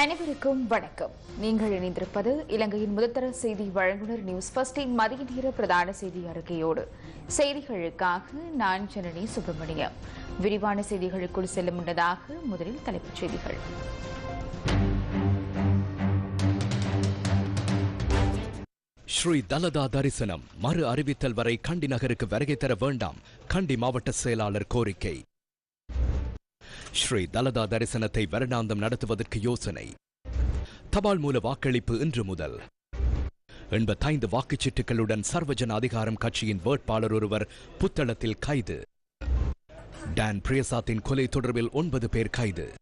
அனைவருக்கும் வணக்கம். நீங்கள் இணைந்திருப்பது இலங்கையின் முதல்தர செய்தி வழங்குனர் நியூஸ் பஸ்டின் மதிய நேர பிரதான செய்தி அறிக்கையோடு. செய்திகளுக்காக நான் ஜனனி சுப்பிரமணியம். விரிவான செய்திகளுக்குள் செல்லும் முன்னதாக முதலில் தலைப்புச் செய்திகள். ஸ்ரீ தலதா தரிசனம் மறு அறிவித்தல் வரை கண்டி நகருக்கு வருகை தர வேண்டாம். கண்டி மாவட்ட செயலாளர் கோரிக்கை. ஸ்ரீ தலதா தரிசனத்தை வருடாந்தம் நடத்துவதற்கு யோசனை. தபால் மூல வாக்களிப்பு இன்று முதல். எண்பத்தைந்து வாக்குச்சீட்டுகளுடன் சர்வஜன அதிகாரம் கட்சியின் வேட்பாளர் ஒருவர் புத்தளத்தில் கைது. டான் பிரியசாத்தின் கொலை தொடர்பில் ஒன்பது பேர் கைது.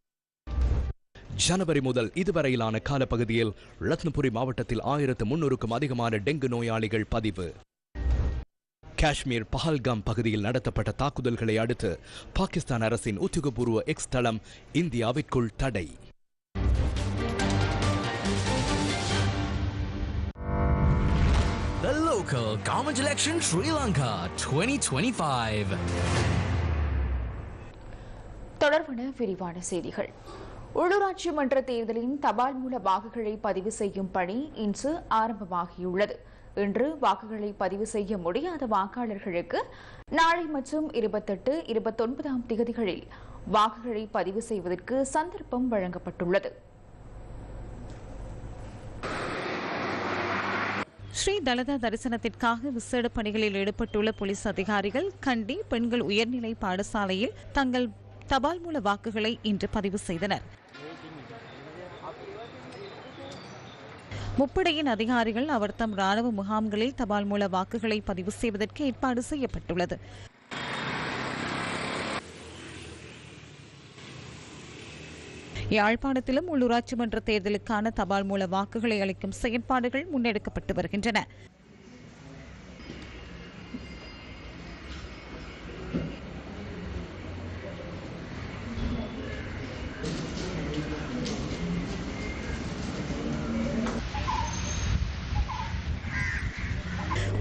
ஜனவரி முதல் இதுவரையிலான காலப்பகுதியில் ரத்னபுரி மாவட்டத்தில் ஆயிரத்து முன்னூறுக்கும் அதிகமான டெங்கு நோயாளிகள் பதிவு. காஷ்மீர் பஹல்காம் பகுதியில் நடத்தப்பட்ட தாக்குதல்களை அடுத்து பாகிஸ்தான் அரசின் உத்தியோகபூர்வ எக்ஸ் தளம் இந்தியாவிற்குள் தடை. The local government election Sri Lanka 2025. தொடர்பான விரிவான செய்திகள். உள்ளூராட்சி மன்ற தேர்தலின் தபால் மூல வாக்குகளை பதிவு செய்யும் பணி இன்று ஆரம்பமாகியுள்ளது. இன்று வாக்குகளை பதிவு செய்ய முடியாத வாக்காளர்களுக்கு நாளை மற்றும் இருபத்தெட்டு இருபத்தொன்பதாம் திகதிகளில் வாக்குகளை பதிவு செய்வதற்கு சந்தர்ப்பம் வழங்கப்பட்டுள்ளது. ஸ்ரீ தலதா தரிசனத்திற்காக விசேட பணிகளில் ஈடுபட்டுள்ள போலீஸ் அதிகாரிகள் கண்டி பெண்கள் உயர்நிலை பாடசாலையில் தங்கள் தபால் மூல வாக்குகளை இன்று பதிவு செய்தனர். முப்படையின் அதிகாரிகள் அவர் தம் ராணுவ முகாம்களில் தபால் மூல வாக்குகளை பதிவு செய்வதற்கு ஏற்பாடு செய்யப்பட்டுள்ளது. யாழ்ப்பாணத்திலும் உள்ளூராட்சி மன்ற தேர்தலுக்கான தபால் மூல வாக்குகளை அளிக்கும் செயற்பாடுகள் முன்னெடுக்கப்பட்டு வருகின்றன.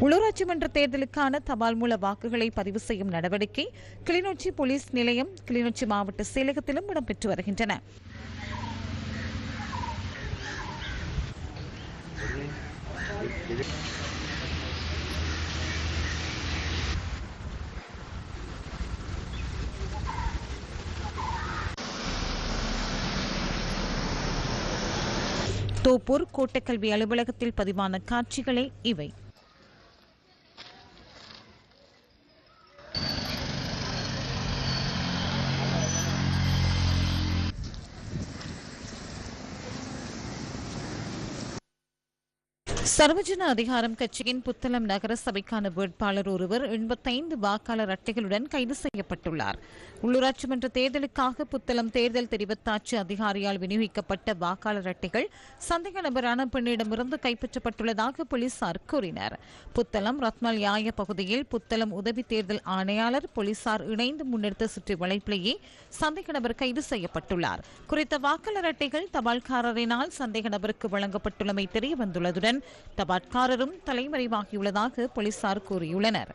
உள்ளூராட்சி மன்ற தேர்தலுக்கான தபால் மூல வாக்குகளை பதிவு செய்யும் நடவடிக்கை கிளிநொச்சி போலீஸ் நிலையம் கிளிநொச்சி மாவட்ட செயலகத்திலும் இடம்பெற்று வருகின்றன. தோப்பூர் கோட்டக்கல்வி அலுவலகத்தில் பதிவான காட்சிகளே இவை. சர்வஜன அதிகாரம் கட்சியின் புத்தளம் நகர சபைக்கான வேட்பாளர் ஒருவர் எண்பத்தைந்து வாக்காளர் அட்டைகளுடன் கைது செய்யப்பட்டுள்ளார். உள்ளூராட்சி மன்ற தேர்தலுக்காக புத்தளம் தேர்தல் தெரிவத்தாட்சி அதிகாரியால் விநியோகிக்கப்பட்ட வாக்காளர் அட்டைகள் சந்தேக நபரான பெண்ணிடமிருந்து கைப்பற்றப்பட்டுள்ளதாக போலீசார் கூறினர். புத்தளம் ரத்மல் யாய பகுதியில் புத்தளம் உதவி தேர்தல் ஆணையாளர் போலீசார் இணைந்து முன்னெடுத்த சுற்று வளைப்பிலேயே சந்தேக நபர் கைது செய்யப்பட்டுள்ளார். குறித்த வாக்காளர் அட்டைகள் தபால்காரரினால் சந்தேக நபருக்கு வழங்கப்பட்டுள்ளமை தெரிய வந்துள்ளதுடன் தபாட்காரரும் தலைமறைவாகியுள்ளதாக போலீசார் கூறியுள்ளனர்.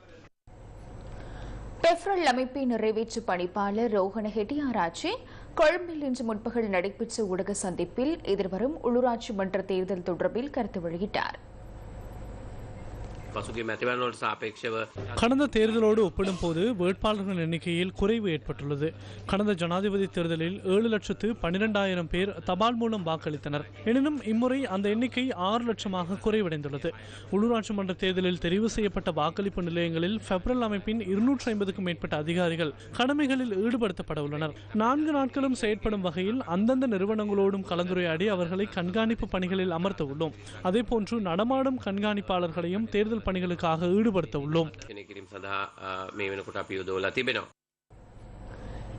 பெப்ரல் அமைப்பின் நிறைவேற்று பணிப்பாளர் ரோஹன ஹெட்டியாராச்சி கொழும்பில் இன்று முற்பகல் நடைபெற்ற ஊடக சந்திப்பில் எதிர்வரும் உள்ளூராட்சி மன்ற தேர்தல் தொடர்பில் கருத்து வெளியிட்டாா் පසුගේ මැතිවන්නවලට සාපේක්ෂව கடந்த தேர்தலோடு ஒப்பிடும்போது வேட்பாளர்கள் எண்ணிக்கையில் குறைவு ஏற்பட்டுள்ளது கடந்த ஜனாதிபதி தேர்தலில் ஏழு லட்சத்து பன்னிரெண்டாயிரம் பேர் தபால் மூலம் வாக்களித்தனர் எனினும் இம்முறை அந்த எண்ணிக்கை ஆறு லட்சமாக குறைவடைந்துள்ளது உள்ளூராட்சி மன்ற தேர்தலில் தெரிவு செய்யப்பட்ட வாக்களிப்பு நிலையங்களில் பெப்ரல் அமைப்பின் இருநூற்றி ஐம்பதுக்கும் மேற்பட்ட அதிகாரிகள் கடமைகளில் ஈடுபடுத்தப்பட உள்ளனர் நான்கு நாட்களும் செயற்படும் வகையில் அந்தந்த நிறுவனங்களோடும் கலந்துரையாடி அவர்களை கண்காணிப்பு பணிகளில் அமர்த்த உள்ளோம் அதேபோன்று நடமாடும் கண்காணிப்பாளர்களையும் தேர்தல் பணிகளுக்காக ஈடுபடுத்த உள்ளோம்.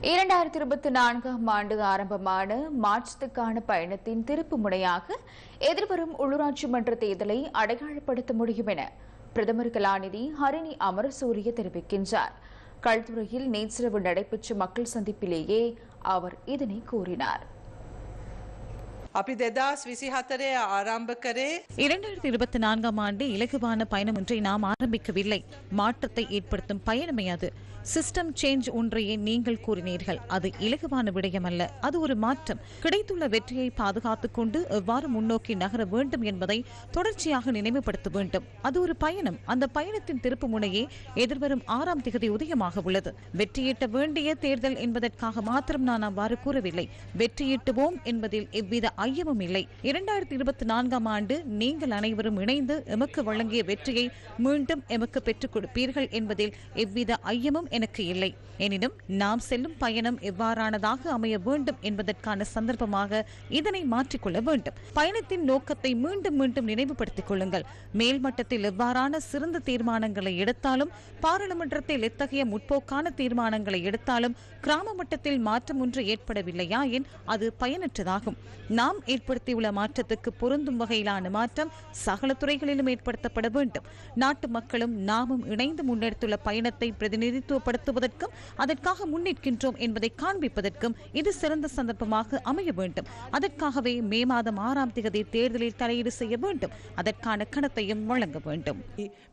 இரண்டாயிரத்தி இருபத்தி நான்காம் ஆண்டு ஆரம்பமான மாற்றத்துக்கான பயணத்தின் திருப்பு முனையாக எதிர்வரும் உள்ளூராட்சி மன்ற தேர்தலை அடையாளப்படுத்த முடியும் என பிரதமர் கலாநிதி ஹரிணி அமரசூரிய தெரிவிக்கின்றார். கல்துறையில் நேற்றிரவு நடைபெற்ற மக்கள் சந்திப்பிலேயே அவர் இதனை கூறினார். අපි දෙදස් විසිහතරය ආරම්භ කරේ இரண்டாயிரத்தி இருபத்தி நான்காம் ஆண்டு இலகுவான பயணம் ஒன்றை நாம் ஆரம்பிக்கவில்லை மாற்றத்தை ஏற்படுத்தும் பயணமே அது சிஸ்டம் சேஞ்ச் ஒன்றையே நீங்கள் கூறினீர்கள் அது இலகுவான விடயம் அல்ல அது ஒரு மாற்றம் கிடைத்துள்ள வெற்றியை பாதுகாத்துக் கொண்டு எவ்வாறு முன்னோக்கி நகர வேண்டும் என்பதை தொடர்ச்சியாக நினைவுபடுத்த வேண்டும் அது ஒரு பயணம் அந்த பயணத்தின் திருப்பு முனையே எதிர்வரும் ஆறாம் திகதி உதயமாக உள்ளது வெற்றியீட்ட வேண்டிய தேர்தல் என்பதற்காக மாத்திரம் நான் அவ்வாறு கூறவில்லை வெற்றியீட்டுவோம் என்பதில் எவ்வித ஐயமும் இல்லை. இரண்டாயிரத்தி இருபத்தி நான்காம் ஆண்டு நீங்கள் அனைவரும் இணைந்து எமக்கு வழங்கிய வெற்றியை மீண்டும் எமக்கு பெற்றுக் கொடுப்பீர்கள் என்பதில் எவ்வித ஐயமும் எனக்கு இல்லை. எனினும் நாம் செல்லும் பயணம் எவ்வாறானதாக அமைய வேண்டும் என்பதற்கான சந்தர்ப்பமாக இதனை மாற்றிக்கொள்ள வேண்டும். பயணத்தின் நோக்கத்தை மீண்டும் மீண்டும் நினைவுபடுத்திக் கொள்ளுங்கள். மேல்மட்டத்தில் எவ்வாறான சிறந்த தீர்மானங்களை எடுத்தாலும் பாராளுமன்றத்தில் எத்தகைய முற்போக்கான தீர்மானங்களை எடுத்தாலும் கிராம மட்டத்தில் மாற்றம் ஒன்று ஏற்படவில்லையா என் அது பயனற்றதாகும். நாம் ஏற்படுத்தியுள்ள மாற்றத்துக்கு பொருந்தும் வகையிலான மாற்றம் சகல துறைகளிலும் ஏற்படுத்தப்பட வேண்டும் நாட்டு மக்களும் நாமும் இணைந்து முன்னெடுத்துள்ள பயணத்தை பிரதிநிதித்துவப்படுத்துவதற்கும் அதற்காக முன்னிற்கின்றோம் என்பதை காண்பிப்பதற்கும் இது சிறந்த சந்தர்ப்பமாக அமைய வேண்டும் அதற்காகவே மே மாதம் ஆறாம் திகதி தேர்தலில் தலையீடு செய்ய வேண்டும் அதற்கான கணத்தையும் வழங்க வேண்டும்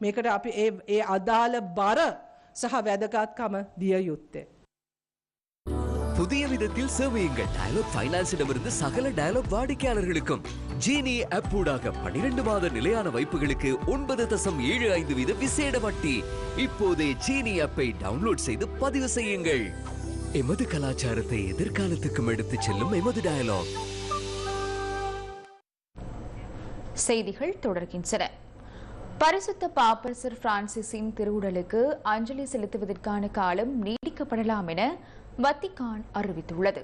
මේකට අපි ඒ ඒ අදාළ බර සහ වැදගත්කම දිය යුත්තේ. புதிய விதத்தில் சேவையுங்கள். டயலாக் ஃபைனான்ஸிடமிருந்து சகல டயலாக் வாடிக்கையாளர்களுக்கும். ஜீனி ஆப் ஊடாக பனிரெண்டு மாத நிலையான வைப்புகளுக்கு ஒன்பது தசம் ஏழு ஐந்து வீத விசேட வட்டி. இப்போதே ஜீனி ஆப்பை டவுன்லோட் செய்து பதிவு செய்யுங்கள். எமது கலாச்சாரத்தை எதிர்காலத்துக்கும் எடுத்துச் செல்லும் எமது டயலாக் செய்திகள் தொடர்கின்றன. பரிசுத்த பாப்பரசர் பிரான்சிஸின் திருவுடலுக்கு அஞ்சலி செலுத்துவதற்கான காலம் நீடிக்கப்படலாம் என வத்திகான் அறிவித்துள்ளது.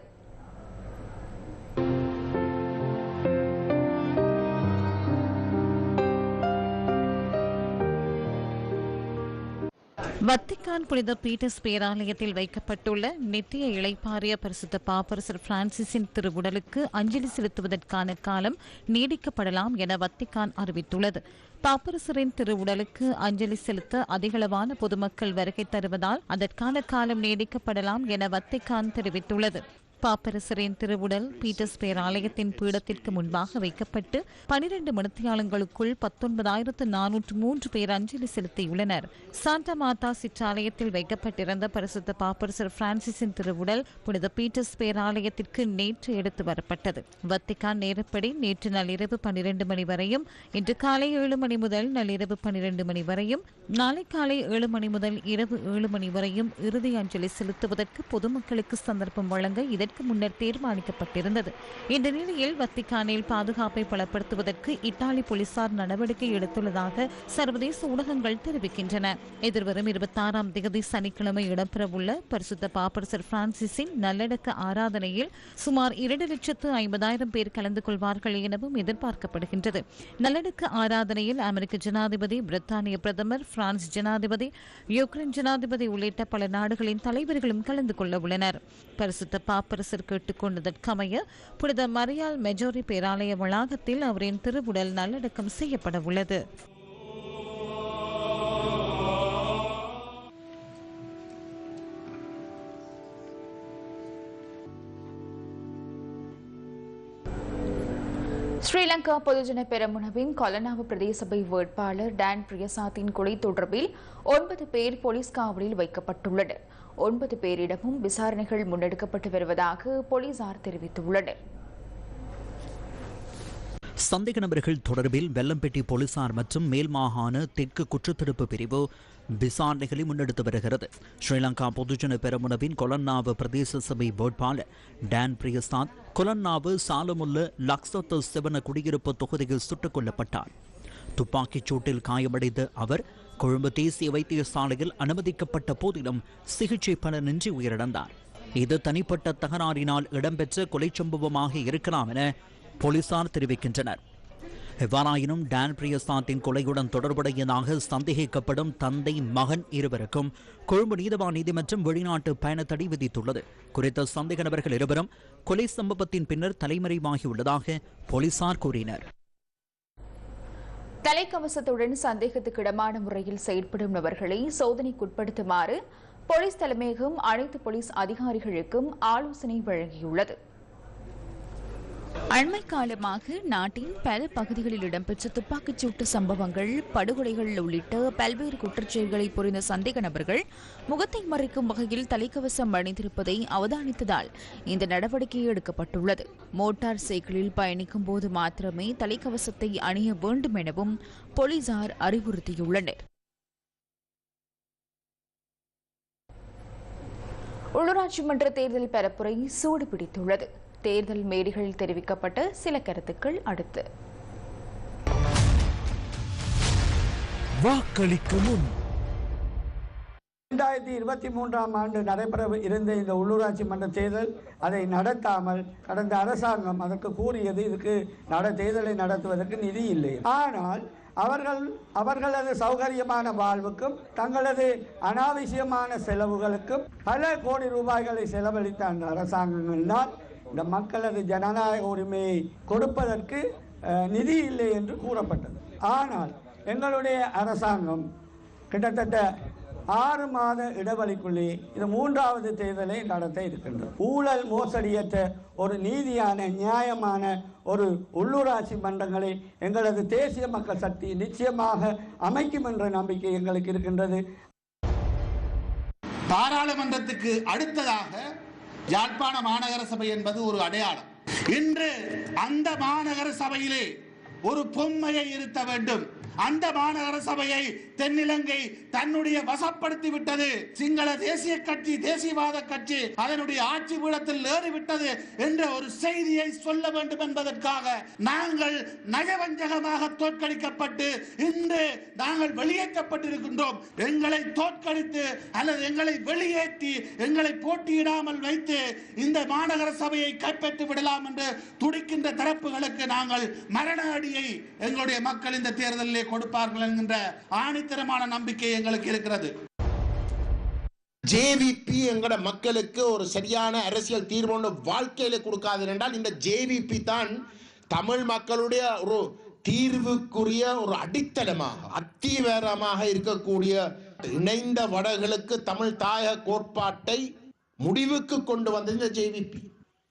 வத்திக்கான் புனித பீட்டர்ஸ் பேராலயத்தில் வைக்கப்பட்டுள்ள நித்திய இளைப்பாறிய பரிசுத்த பாப்பரசர் பிரான்சிஸின் திருவுடலுக்கு அஞ்சலி செலுத்துவதற்கான காலம் நீடிக்கப்படலாம் என வத்திக்கான் அறிவித்துள்ளது. பாப்பரசரின் திருவுடலுக்கு அஞ்சலி செலுத்த அதிகளவான பொதுமக்கள் வருகை தருவதால் அதற்கான காலம் நீடிக்கப்படலாம் என வத்திக்கான் தெரிவித்துள்ளது. பாப்பரசரின் திருவுடல் பீட்டர்ஸ் பேராலயத்தின் பீடத்திற்கு முன்பாக வைக்கப்பட்டு பனிரெண்டு மணித்தியாலங்களுக்குள் பத்தொன்பதாயிரத்து நானூற்று மூன்று பேர் அஞ்சலி செலுத்தியுள்ளனர். சாண்டா மாதா சிற்றாலயத்தில் வைக்கப்பட்டிருந்த பரிசுத்த பாப்பரசர் பிரான்சிஸின் திருவுடல் புனித பீட்டர்ஸ் பேராலயத்திற்கு நேற்று எடுத்து வரப்பட்டது. வத்திகான் நேரப்படி நேற்று நள்ளிரவு பனிரெண்டு மணி வரையும் இன்று காலை ஏழு மணி முதல் நள்ளிரவு பனிரெண்டு மணி வரையும் நாளை காலை ஏழு மணி முதல் இரவு ஏழு மணி வரையும் இறுதி அஞ்சலி செலுத்துவதற்கு பொதுமக்களுக்கு சந்தர்ப்பம் வழங்க இதற்கு முன்னர் தீர்மானிக்கப்பட்டிருந்தது. இந்த நிலையில் வத்திக்கானில் பாதுகாப்பை பலப்படுத்துவதற்கு இத்தாலி போலீசார் நடவடிக்கை எடுத்துள்ளதாக சர்வதேச ஊடகங்கள் தெரிவிக்கின்றன. எதிர்வரும் இருபத்தாறாம் தேதி சனிக்கிழமை இடம்பெறவுள்ள பரிசுத்த பாப்பரசர் பிரான்சிஸின் நல்லடக்க ஆராதனையில் சுமார் இரண்டு லட்சத்து ஐம்பதாயிரம் பேர் கலந்து கொள்வார்கள் எனவும் எதிர்பார்க்கப்படுகின்றது. நல்லடக்க ஆராதனையில் அமெரிக்க ஜனாதிபதி பிரித்தானிய பிரதமர் பிரான்ஸ் ஜனாதிபதி யுக்ரைன் ஜனாதிபதி உள்ளிட்ட பல நாடுகளின் தலைவர்களும் கலந்து கொள்ள உள்ளனர். பரிசுத்த பாப்பர் பாப்பரசர் கேட்டுக்கொண்டதற்கமைய புனித மரியால் மெஜோரி பேராலய வளாகத்தில் அவரின் திருவுடல் நல்லடக்கம் செய்யப்பட உள்ளது ஸ்ரீலங்கா பொதுஜன பெரமுனவின் கொலனாவு பிரதேசபை வேட்பாளர் டான் பிரியசாத்தின் கொலை தொடர்பில் ஒன்பது பேர் போலீஸ் காவலில் வைக்கப்பட்டுள்ளனர். ஒன்பது பேரிடமும் விசாரணைகள் முன்னெடுக்கப்பட்டு வருவதாக போலீசார் தெரிவித்துள்ளனர். சந்தேக நபர்கள் தொடர்பில் வெள்ளம்பெட்டி போலீசார் மற்றும் மேல் மாகாண தெற்கு குற்றத்தடுப்பு பிரிவு விசாரணைகளை முன்னெடுத்து வருகிறது. ஸ்ரீலங்கா பொதுஜன பெரமுனவின் கொலன்னாவு பிரதேச சபை வேட்பாளர் டான் பிரியசாத் கொலன்னாவு சாலமுல்ல லக்ஸத்து சிவன குடியிருப்பு தொகுதியில் சுட்டுக் கொல்லப்பட்டார். துப்பாக்கிச் சூட்டில் காயமடைந்த அவர் கொழும்பு தேசிய வைத்தியசாலையில் அனுமதிக்கப்பட்ட போதிலும் சிகிச்சை பலனின்றி உயிரிழந்தார். இது தனிப்பட்ட தகராறினால் இடம்பெற்ற கொலை சம்பவமாக இருக்கலாம் என போலீசார் தெரிவிக்கின்றனர். எவ்வாறாயினும் டான் பிரியசாத்தின் கொலையுடன் தொடர்புடையதாக சந்தேகிக்கப்படும் தந்தை மகன் இருவருக்கும் கொழும்பு நீதவான் நீதிமன்றம் வெளிநாட்டு பயண தடை விதித்துள்ளது. குறித்த சந்தேக நபர்கள் இருவரும் கொலை சம்பவத்தின் பின்னர் தலைமறைவாகியுள்ளதாக போலீசார் கூறினர். தலைக்கவசத்துடன் சந்தேகத்துக்கிடமான முறையில் செயல்படும் நபர்களை சோதனைக்குட்படுத்துமாறு போலீஸ் தலைமையகம் அனைத்து போலீஸ் அதிகாரிகளுக்கும் ஆலோசனை வழங்கியுள்ளது. அண்மை காலமாக நாட்டின் பல பகுதிகளில் இடம்பெற்ற துப்பாக்கிச் சூட்டு சம்பவங்கள் படுகொலைகள் உள்ளிட்ட பல்வேறு குற்றச்செயல்களை புரிந்த சந்தேக நபர்கள் முகத்தை மறைக்கும் வகையில் தலைக்கவசம் அணிந்திருப்பதை அவதானித்ததால் இந்த நடவடிக்கை எடுக்கப்பட்டுள்ளது. மோட்டார் சைக்கிளில் பயணிக்கும் போது மாத்திரமே தலைக்கவசத்தை அணிய வேண்டும் எனவும் போலீசார் அறிவுறுத்தியுள்ளனர். உள்ளூராட்சி மன்ற தேர்தல் பரப்புரை சூடு பிடித்துள்ளது தேர்தல் மேடைகளில் தெரிவிக்கப்பட்ட சில கருத்துக்கள் அடுத்து. வாக்களிக்க முன். இரண்டாயிரத்தி இருபத்தி மூன்றாம் ஆண்டு நடைபெற இருந்த இந்த உள்ளூராட்சி மன்ற தேர்தல் அதை நடத்தாமல் கடந்த அரசாங்கம் அதற்கு கூறியது இதுக்கு நட தேர்தலை நடத்துவதற்கு நிதி இல்லை. ஆனால் அவர்கள் அவர்களது சௌகரியமான வாழ்வுக்கும் தங்களது அனாவசியமான செலவுகளுக்கும் பல கோடி ரூபாய்களை செலவழித்த அந்த அரசாங்கங்கள் தான் இந்த மக்களது ஜனநாயக உரிமையை கொடுப்பதற்கு நிதி இல்லை என்று கூறப்பட்டது. ஆனால் எங்களுடைய அரசாங்கம் கிட்டத்தட்ட ஆறு மாத இடைவெளிக்குள்ளே இது மூன்றாவது தேர்தலை நடத்த இருக்கின்றது. ஊழல் மோசடியற்ற ஒரு நீதியான நியாயமான ஒரு உள்ளூராட்சி மன்றங்களை எங்களது தேசிய மக்கள் சக்தி நிச்சயமாக அமைக்கும் என்ற நம்பிக்கை எங்களுக்கு இருக்கின்றது. பாராளுமன்றத்துக்கு அடுத்ததாக யாழ்ப்பாண மாநகர சபை என்பது ஒரு அடையாளம். இன்று அந்த மாநகர சபையிலே ஒரு பொம்மையை இருத்த வேண்டும். அந்த மாநகர சபையை தென்னிலங்கை தன்னுடைய வசப்படுத்தி விட்டது. சிங்கள தேசிய கட்சி தேசியவாத கட்சி அதனுடைய ஆட்சி பீடத்தில் ஏறிவிட்டது என்ற ஒரு செய்தியை சொல்ல வேண்டும் என்பதற்காக நாங்கள் நயவஞ்சகமாக தோற்கடிக்கப்பட்டு இன்று நாங்கள் வெளியேற்றப்பட்டிருக்கின்றோம். எங்களை தோற்கடித்து அல்லது எங்களை வெளியேற்றி எங்களை போட்டியிடாமல் வைத்து இந்த மாநகர சபையை கைப்பற்றி விடலாம் என்று துடிக்கின்ற தரப்புகளுக்கு நாங்கள் மரண அடியை எங்களுடைய மக்கள் இந்த தேர்தலிலே கொடுப்பார்கள் என்கின்ற ஆணித்தரமான நம்பிக்கை எங்களுக்கு இருக்கிறது. ஜேவிபி எங்கட மக்களுக்கு ஒரு சரியான அரசியல் தீர்வு ஒன்று வாழ்க்கையில கொடுக்காது என்றால் இந்த ஜேவிபி தான் தமிழ் மக்களுடைய ஒரு தீர்வுக்குரிய ஒரு அடித்தளமாக அத்திவேரமாக இருக்கக்கூடிய இணைந்த வடகளுக்கு தமிழ் தாயக கோட்பாட்டை முடிவுக்கு கொண்டு வந்தது இந்த ஜேவிபி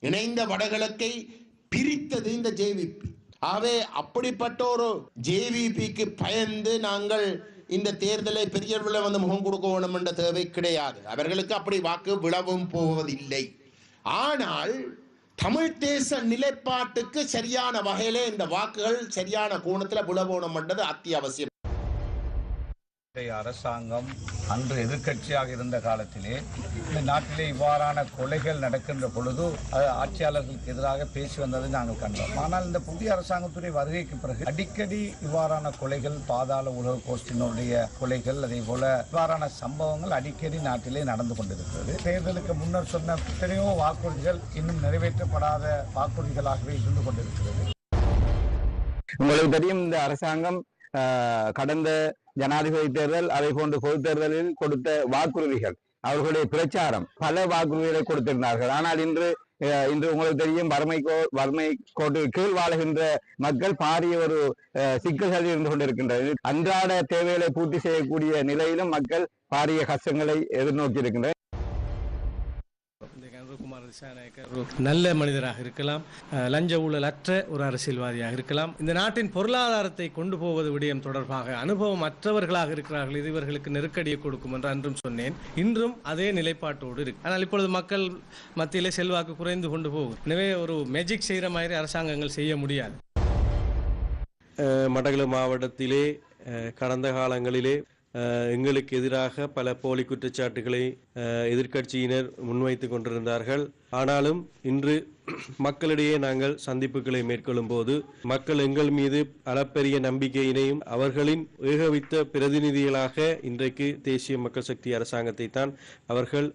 இணைந்த வடகிழக்கை பிரித்தது இந்த ஜேவிபி ஆகவே அப்படிப்பட்ட ஒரு ஜேவிபிக்கு பயந்து நாங்கள் இந்த தேர்தலை பெரியவர்களை வந்து முகம் கொடுக்க வேணும் என்ற தேவை கிடையாது. அவர்களுக்கு அப்படி வாக்கு விழவும் போவதில்லை. ஆனால் தமிழ் தேச நிலைப்பாட்டுக்கு சரியான வகையிலே இந்த வாக்குகள் சரியான கோணத்துல விழவோணும் என்றது அத்தியாவசியம். அரசாங்கம் அன்று எதிர்கட்சியாக இருந்த காலத்திலே இந்த நாட்டிலே இவ்வாறான கொலைகள் நடக்கின்ற பொழுது ஆட்சியாளர்களுக்கு எதிராக பேசி வந்ததை நாங்கள் கண்டோம். ஆனால் இந்த புதிய அரசாங்கத்துடைய வருகைக்கு பிறகு அடிக்கடி இவ்வாறான கொலைகள் பாதாள உலக கோஷ்டினுடைய கொலைகள் அதே போல இவ்வாறான சம்பவங்கள் அடிக்கடி நாட்டிலே நடந்து கொண்டிருக்கிறது. தேர்தலுக்கு முன்னர் சொன்ன எத்தனையோ வாக்குறுதிகள் இன்னும் நிறைவேற்றப்படாத வாக்குறுதிகளாகவே இருந்து கொண்டிருக்கிறது. உங்களுக்கு தெரியும் இந்த அரசாங்கம் கடந்த ஜனாதிபதி தேர்தல் அதை போன்ற பொது தேர்தலில் கொடுத்த வாக்குறுதிகள் அவர்களுடைய பிரச்சாரம் பல வாக்குறுதிகளை கொடுத்திருந்தார்கள். ஆனால் இன்று இன்று உங்களுக்கு தெரியும் வறுமை கோ வறுமை கோட்டு கீழ் வாழுகின்ற மக்கள் பாரிய ஒரு ஆஹ், சிக்கல்களில் இருந்து கொண்டிருக்கின்றது அன்றாட தேவைகளை பூர்த்தி செய்யக்கூடிய நிலையிலும் மக்கள் பாரிய கஷ்டங்களை எதிர்நோக்கி இருக்கின்றனர் ஒரு நல்ல மனிதராக இருக்கலாம் லஞ்ச ஊழல் அற்ற ஒரு அரசியல்வாதியாக இருக்கலாம். இந்த நாட்டின் பொருளாதாரத்தை கொண்டு போவது விடயம் தொடர்பாக அனுபவம் அற்றவர்களாக இருக்கிறார்கள் இது இவர்களுக்கு நெருக்கடியை கொடுக்கும் என்று அன்றும் சொன்னேன். இன்றும் அதே நிலைப்பாட்டோடு இருக்கு. ஆனால் இப்பொழுது மக்கள் மத்தியிலே செல்வாக்கு குறைந்து கொண்டு போகும். எனவே ஒரு மேஜிக் செய்கிற மாதிரி அரசாங்கங்கள் செய்ய முடியாது. மடகளு மாவட்டத்திலே கடந்த காலங்களிலே எங்களுக்கு எதிராக பல போலி குற்றச்சாட்டுகளை எதிர்க்கட்சியினர் முன்வைத்து கொண்டிருந்தார்கள். ஆனாலும் இன்று மக்களிடையே நாங்கள் சந்திப்புகளை மேற்கொள்ளும் போது மக்கள் எங்கள் மீது அளப்பெரிய நம்பிக்கையினையும் அவர்களின் ஏகவித்த பிரதிநிதிகளாக இன்றைக்கு தேசிய மக்கள் சக்தி அரசாங்கத்தை தான் அவர்கள்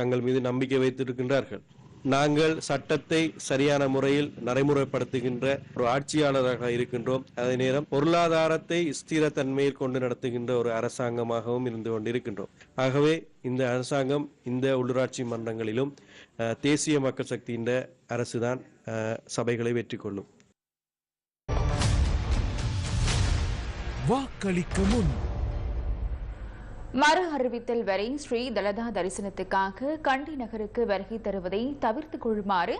தங்கள் மீது நம்பிக்கை வைத்திருக்கின்றார்கள். நாங்கள் சட்டத்தை சரியான முறையில் நடைமுறைப்படுத்துகின்ற ஒரு ஆட்சியாளராக இருக்கின்றோம். அதே நேரம் பொருளாதாரத்தை ஸ்திரத்தன்மையில் கொண்டு நடத்துகின்ற ஒரு அரசாங்கமாகவும் இருந்து கொண்டிருக்கின்றோம். ஆகவே இந்த அரசாங்கம் இந்த உள்ளூராட்சி மன்றங்களிலும் தேசிய மக்கள் சக்தியின் அரசுதான் சபைகளை வெற்றி கொள்ளும் வாக்களிக்க முன் மறு அறிவித்தல் வரை ஸ்ரீ தலதா தரிசனத்துக்காக கண்டி நகருக்கு வருகை தருவதை தவிர்த்துக் கொள்ளுமாறு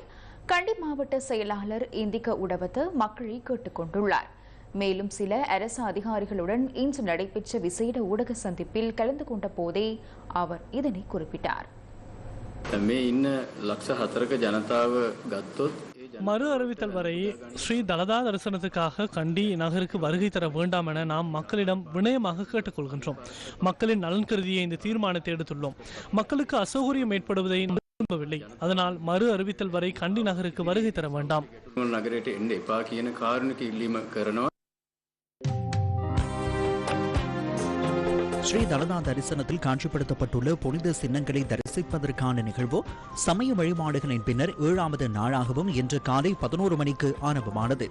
கண்டி மாவட்ட செயலாளர் இந்திக உடவத்த மக்களை கேட்டுக் கொண்டுள்ளார் மேலும் சில அரசு அதிகாரிகளுடன் இன்று நடைபெற்ற விசேட ஊடக சந்திப்பில் கலந்து கொண்ட போதே அவர் இதனை குறிப்பிட்டார் මේ ඉන්න ලක්ෂ හතරක ජනතාව ගත්තොත් மறு அறிவித்தல் வரை ஸ்ரீ தலதா தரிசனத்துக்காக கண்டி நகருக்கு வருகை தர வேண்டாம் என நாம் மக்களிடம் வினயமாக கேட்டுக்கொள்கின்றோம். மக்களின் நலன் கருதியை இந்த தீர்மானத்தை எடுத்துள்ளோம். மக்களுக்கு அசௌகரியம் ஏற்படுவதை விரும்பவில்லை. அதனால் மறு அறிவித்தல் வரை கண்டி நகருக்கு வருகை தர வேண்டாம். நகரத்தை எந்த ஸ்ரீ தலதா தரிசனத்தில் காட்சிப்படுத்தப்பட்டுள்ள புனித சின்னங்களை தரிசிப்பதற்கான நிகழ்வு சமய வழிபாடுகளின் பின்னர் ஏழாவது நாளாகவும் இன்று காலை பதினோரு மணிக்கு ஆரம்பமானது.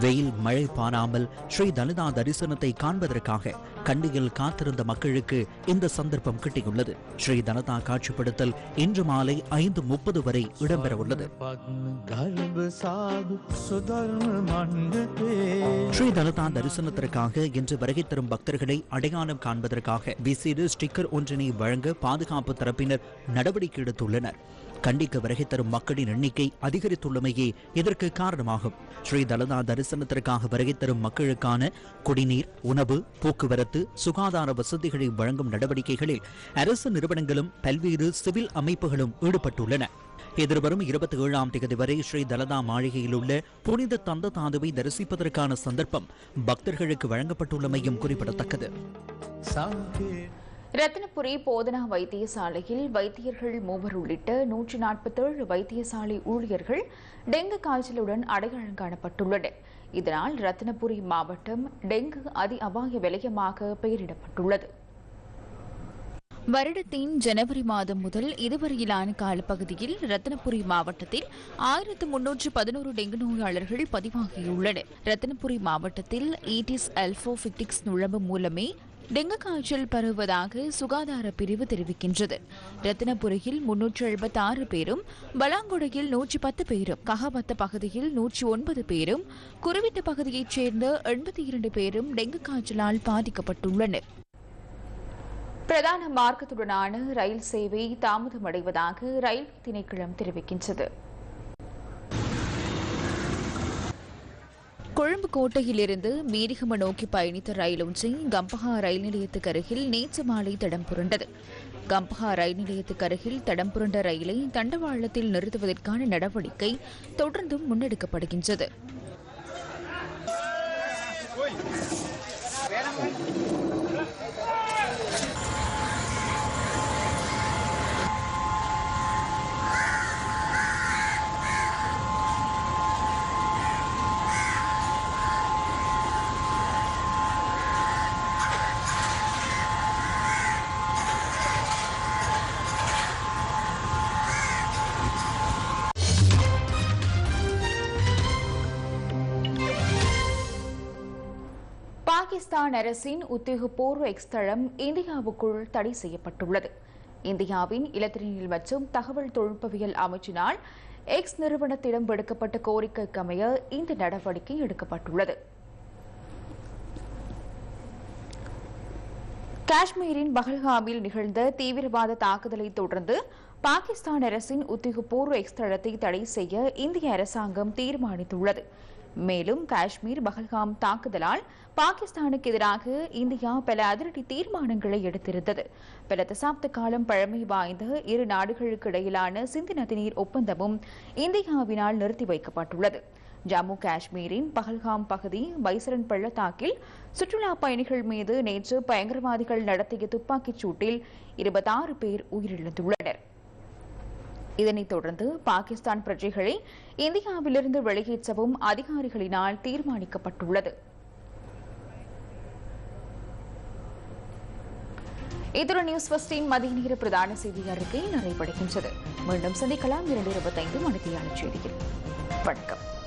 வெயில் மழை பாராமல் ஸ்ரீ தலிதா தரிசனத்தை காண்பதற்காக கண்டியில் காத்திருந்த மக்களுக்கு இந்த சந்தர்ப்பம் கிட்டியுள்ளது. ஸ்ரீ தலதா காட்சிப்படுத்தல் இன்று மாலை ஐந்து முப்பது வரை இடம்பெறவுள்ளது. ஸ்ரீ தலதா தரிசனத்திற்காக இன்று வருகை தரும் பக்தர்களை அடையாளம் காண்பதற்காக விசேட ஸ்டிக்கர் ஒன்றினை வழங்க பாதுகாப்பு தரப்பினர் நடவடிக்கை எடுத்துள்ளனர். கண்டிக்கு வருகை தரும் மக்களின் எண்ணிக்கை அதிகரித்துள்ளமையே இதற்கு காரணமாகும். ஸ்ரீ தலதா தரிசனத்திற்காக வருகை தரும் மக்களுக்கான குடிநீர் உணவு போக்குவரத்து சுகாதார வசதிகளை வழங்கும் நடவடிக்கைகளில் அரசு நிறுவனங்களும் பல்வேறு சிவில் அமைப்புகளும் ஈடுபட்டுள்ளன. எதிர்வரும் இருபத்தி ஏழாம் தேதி வரை ஸ்ரீ தலதா மாளிகையில் உள்ள புனித தந்த தாதுவை தரிசிப்பதற்கான சந்தர்ப்பம் பக்தர்களுக்கு வழங்கப்பட்டுள்ளமையும் குறிப்பிடத்தக்கது. ரத்தினபுரி போதனா வைத்தியசாலையில் வைத்தியர்கள் மூவர் உள்ளிட்ட நூற்றி நாற்பத்தேழு வைத்தியசாலை ஊழியர்கள் டெங்கு காய்ச்சலுடன் அடையாளம் காணப்பட்டுள்ளனர். இதனால் ரத்தினபுரி மாவட்டம் டெங்கு அதி அபாய விலையமாக பெயரிடப்பட்டுள்ளது. வருடத்தின் ஜனவரி மாதம் முதல் இதுவரையிலான காலப்பகுதியில் ரத்தினபுரி மாவட்டத்தில் ஆயிரத்து முன்னூற்று பதினோரு டெங்கு நோயாளர்கள் பதிவாகியுள்ளனர். ரத்தினபுரி மாவட்டத்தில் ஈட்டிஸ் அல்போபிட்டிக்ஸ் நுழம்பு மூலமே டெங்கு காய்ச்சல் பரவுவதாக சுகாதார பிரிவு தெரிவிக்கின்றது. ரத்தினபுரியில் முன்னூற்று எழுபத்தி ஆறு பேரும் பலாங்குடையில் நூற்றி பத்து பேரும் ககாபத்த பகுதியில் நூற்றி ஒன்பது பேரும் குருவிட்ட பகுதியைச் சேர்ந்த எண்பத்தி இரண்டு பேரும் டெங்கு காய்ச்சலால் பாதிக்கப்பட்டுள்ளனர். பிரதான மார்க்கத்துடனான ரயில் சேவை தாமதமடைவதாக ரயில்வே திணைக்களம் தெரிவிக்கின்றது. கொழும்பு கோட்டையிலிருந்து மீரிகம நோக்கி பயணித்த ரயில் ஒன்றை கம்பஹா ரயில் நிலையத்துக்கு அருகில் நேற்று மாலை தடம் புரண்டது. கம்பஹா ரயில் நிலையத்துக்கு அருகில் தடம் புரண்ட ரயிலை தண்டவாளத்தில் நிறுத்துவதற்கான நடவடிக்கை தொடர்ந்தும் முன்னெடுக்கப்படுகின்றது. பாகிஸ்தான் அரசின் உத்தியோகபூர்வ எக்ஸ் தளம் இந்தியாவுக்குள் தடை செய்யப்பட்டுள்ளது. இந்தியாவின் இலத்திரனியல் மற்றும் தகவல் தொழில்நுட்பவியல் அமைச்சினால் எக்ஸ் நிறுவனத்திடம் விடுக்கப்பட்ட கோரிக்கைக்கு அமைய இந்த நடவடிக்கை எடுக்கப்பட்டுள்ளது. காஷ்மீரின் பஹல்காமில் நிகழ்ந்த தீவிரவாத தாக்குதலை தொடர்ந்து பாகிஸ்தான் அரசின் உத்தியோகபூர்வ எக்ஸ் தளத்தை தடை செய்ய இந்திய அரசாங்கம் தீர்மானித்துள்ளது. மேலும் காஷ்மீர் பஹல்காம் தாக்குதலால் பாகிஸ்தானுக்கு எதிராக இந்தியா பல அதிரடி தீர்மானங்களை எடுத்திருந்தது. பல தசாப்த காலம் பழமை வாய்ந்த இரு நாடுகளுக்கு இடையிலான சிந்து நதிநீர் ஒப்பந்தமும் இந்தியாவினால் நிறுத்தி வைக்கப்பட்டுள்ளது. ஜம்மு காஷ்மீரின் பஹல்காம் பகுதி பைசரன் பள்ளத்தாக்கில் சுற்றுலா பயணிகள் மீது நேற்று பயங்கரவாதிகள் நடத்திய துப்பாக்கிச் சூட்டில் இருபத்தாறு பேர் உயிரிழந்துள்ளனர். இதனைத் தொடர்ந்து பாகிஸ்தான் பிரஜைகளை இந்தியாவிலிருந்து வெளியேற்றவும் அதிகாரிகளினால் தீர்மானிக்கப்பட்டுள்ளது. இத்துடன் நியூஸ் பஸ்டின் மதிய நேர பிரதான செய்தி அறிக்கை நிறைவடைகின்றது. மீண்டும் சந்திக்கலாம். இரண்டு இருபத்தைந்து மணித்தியான செய்தியில் வணக்கம்.